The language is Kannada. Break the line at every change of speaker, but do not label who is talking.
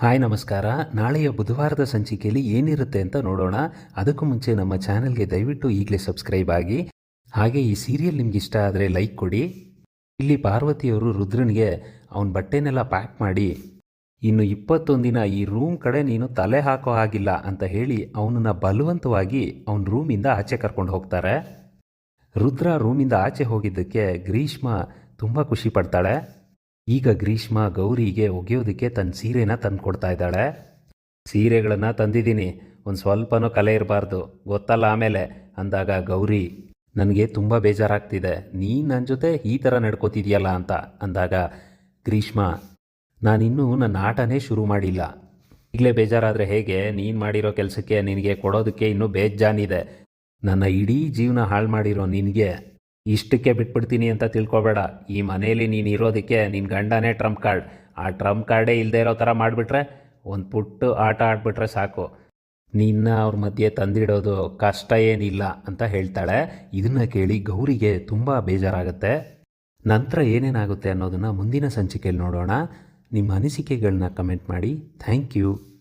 ಹಾಯ್, ನಮಸ್ಕಾರ. ನಾಳೆಯ ಬುಧವಾರದ ಸಂಚಿಕೆಯಲ್ಲಿ ಏನಿರುತ್ತೆ ಅಂತ ನೋಡೋಣ. ಅದಕ್ಕೂ ಮುಂಚೆ ನಮ್ಮ ಚಾನೆಲ್ಗೆ ದಯವಿಟ್ಟು ಈಗಲೇ ಸಬ್ಸ್ಕ್ರೈಬ್ ಆಗಿ. ಹಾಗೆ ಈ ಸೀರಿಯಲ್ ನಿಮ್ಗೆ ಇಷ್ಟ ಆದರೆ ಲೈಕ್ ಕೊಡಿ. ಇಲ್ಲಿ ಪಾರ್ವತಿಯವರು ರುದ್ರನಿಗೆ, ಅವನ ಬಟ್ಟೆನೆಲ್ಲ ಪ್ಯಾಕ್ ಮಾಡಿ. ಇನ್ನು ಇಪ್ಪತ್ತೊಂದು ದಿನ ಈ ರೂಮ್ ಕಡೆ ನೀನು ತಲೆ ಹಾಕೋ ಹಾಗಿಲ್ಲ ಅಂತ ಹೇಳಿ ಅವನನ್ನು ಬಲವಂತವಾಗಿ ಅವನ ರೂಮಿಂದ ಆಚೆ ಕರ್ಕೊಂಡು ಹೋಗ್ತಾರೆ. ರುದ್ರ ರೂಮಿಂದ ಆಚೆ ಹೋಗಿದ್ದಕ್ಕೆ ಗ್ರೀಷ್ಮ ತುಂಬ ಖುಷಿ ಪಡ್ತಾಳೆ. ಈಗ ಗ್ರೀಷ್ಮ ಗೌರಿಗೆ ಒಗೆಯೋದಕ್ಕೆ ತನ್ನ ಸೀರೆನ ತಂದು ಕೊಡ್ತಾ ಇದ್ದಾಳೆ. ಸೀರೆಗಳನ್ನು ತಂದಿದ್ದೀನಿ. ಒಂದು ಸ್ವಲ್ಪನೂ ಕಲೆ ಇರಬಾರ್ದು. ಗೊತ್ತಲ್ಲ ಆಮೇಲೆ, ಅಂದಾಗ ಗೌರಿ, ನನಗೆ ತುಂಬ ಬೇಜಾರಾಗ್ತಿದೆ. ನೀನು ನನ್ನ ಜೊತೆ ಈ ಥರ ನಡ್ಕೋತಿದೆಯಲ್ಲ ಅಂತ. ಅಂದಾಗ, ಗ್ರೀಷ್ಮ, ನಾನಿನ್ನೂ ನನ್ನ ಆಟನೇ ಶುರು ಮಾಡಿಲ್ಲ. ಈಗಲೇ ಬೇಜಾರಾದರೆ ಹೇಗೆ? ನೀನು ಮಾಡಿರೋ ಕೆಲಸಕ್ಕೆ ನಿನಗೆ ಕೊಡೋದಕ್ಕೆ ಇನ್ನೂ ಬೇಜಾನಿದೆ. ನನ್ನ ಇಡೀ ಜೀವನ ಹಾಳು ಮಾಡಿರೋ ನಿನಗೆ. ಇಷ್ಟಕ್ಕೆ ಬಿಟ್ಬಿಡ್ತೀನಿ ಅಂತ ತಿಳ್ಕೊಬೇಡ. ಈ ಮನೆಯಲ್ಲಿ ನೀನು ಇರೋದಕ್ಕೆ ನಿನ್ನ ಗಂಡನೇ ಟ್ರಂಪ್ ಕಾರ್ಡ್. ಆ ಟ್ರಂಪ್ ಕಾರ್ಡೇ ಇಲ್ಲದೆ ಇರೋ ಥರ ಮಾಡಿಬಿಟ್ರೆ ಒಂದು ಪುಟ್ಟು ಆಟ ಆಡ್ಬಿಟ್ರೆ ಸಾಕು. ನಿನ್ನ ಅವ್ರ ಮಧ್ಯೆ ತಂದಿಡೋದು ಕಷ್ಟ ಏನಿಲ್ಲ ಅಂತ ಹೇಳ್ತಾಳೆ. ಇದನ್ನು ಕೇಳಿ ಗೌರಿಗೆ ತುಂಬ ಬೇಜಾರಾಗುತ್ತೆ. ನಂತರ ಏನೇನಾಗುತ್ತೆ ಅನ್ನೋದನ್ನು ಮುಂದಿನ ಸಂಚಿಕೆಯಲ್ಲಿ ನೋಡೋಣ. ನಿಮ್ಮ ಅನಿಸಿಕೆಗಳನ್ನ ಕಮೆಂಟ್ ಮಾಡಿ. Thank you.